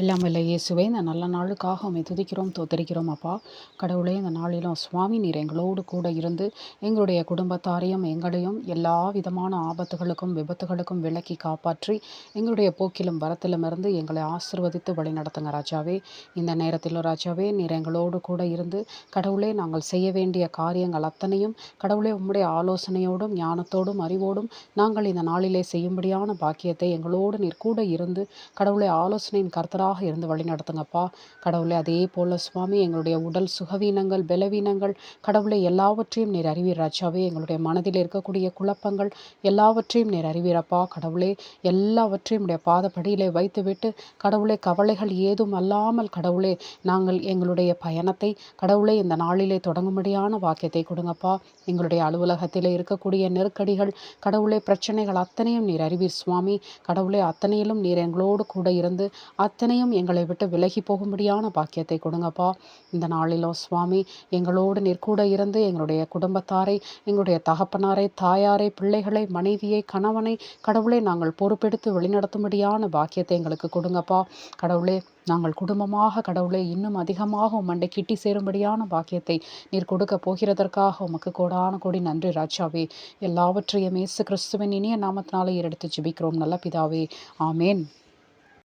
எல்லாம் இல்லை. இயேசுவே இந்த நல்ல நாளுக்காக உண்மை துதிக்கிறோம் தோத்தரிக்கிறோம் அப்பா. கடவுளே இந்த நாளிலும் சுவாமி நீர் எங்களோடு கூட இருந்து எங்களுடைய குடும்பத்தாரையும் எங்களையும் எல்லா விதமான ஆபத்துகளுக்கும் விபத்துகளுக்கும் விலக்கி காப்பாற்றி எங்களுடைய போக்கிலும் வரத்திலுமிருந்து எங்களை ஆசிர்வதித்து வழி நடத்துங்க ராஜாவே. இந்த நேரத்திலும் ராஜாவே நீர் எங்களோடு கூட இருந்து கடவுளே நாங்கள் செய்ய வேண்டிய காரியங்கள் அத்தனையும் கடவுளே உம்முடைய ஆலோசனையோடும் ஞானத்தோடும் அறிவோடும் நாங்கள் இந்த நாளிலே செய்யும்படியான பாக்கியத்தை எங்களோடு நீர் கூட இருந்து கடவுளை ஆலோசனையின் கர்த்தரா ஆண்டவராக இருந்து வழி நடத்துங்கப்பா. கடவுளை அதே போல் சுவாமி எங்களுடைய உடல் சுகவீனங்கள் பலவீனங்கள் கடவுளை எல்லாவற்றையும் நீர் அறிவீர் ராஜாவே. எங்களுடைய மனதில் இருக்கக்கூடிய குழப்பங்கள் எல்லாவற்றையும் நீர் அறிவீரப்பா. கடவுளே எல்லாவற்றையும் உடைய பாதப்படியிலே வைத்துவிட்டு கடவுளே கவலைகள் ஏதும் அல்லாமல் கடவுளே நாங்கள் எங்களுடைய பயணத்தை கடவுளே இந்த நாளிலே தொடங்கும்படியான வாக்கியத்தை கொடுங்கப்பா. எங்களுடைய அலுவலகத்தில் இருக்கக்கூடிய நெருக்கடிகள் கடவுளே பிரச்சனைகள் அத்தனையும் நீர் அறிவீர் சுவாமி. கடவுளே அத்தனையிலும் நீர் எங்களோடு கூட இருந்து அத்தனை அத்தனையும் எங்களை விட்டு விலகி போகும்படியான பாக்கியத்தை கொடுங்கப்பா. இந்த நாளிலும் சுவாமி எங்களோடு நிற்கூட இருந்து எங்களுடைய குடும்பத்தாரை எங்களுடைய தகப்பனாரை தாயாரை பிள்ளைகளை மனைவியை கணவனை கடவுளை நாங்கள் பொறுப்பெடுத்து வழிநடத்தும்படியான பாக்கியத்தை எங்களுக்கு கொடுங்கப்பா. கடவுளே நாங்கள் குடும்பமாக கடவுளை இன்னும் அதிகமாக உம்மண்டை கிட்டி சேரும்படியான பாக்கியத்தை நீர் கொடுக்க போகிறதற்காக உமக்கு கோடான கோடி நன்றி ராஜாவே. எல்லாவற்றையும் இயேசு கிறிஸ்துவின் இனிய நாமத்தினாலே எடுத்து ஜிபிக்கிறோம் நல்ல பிதாவே. ஆமேன்.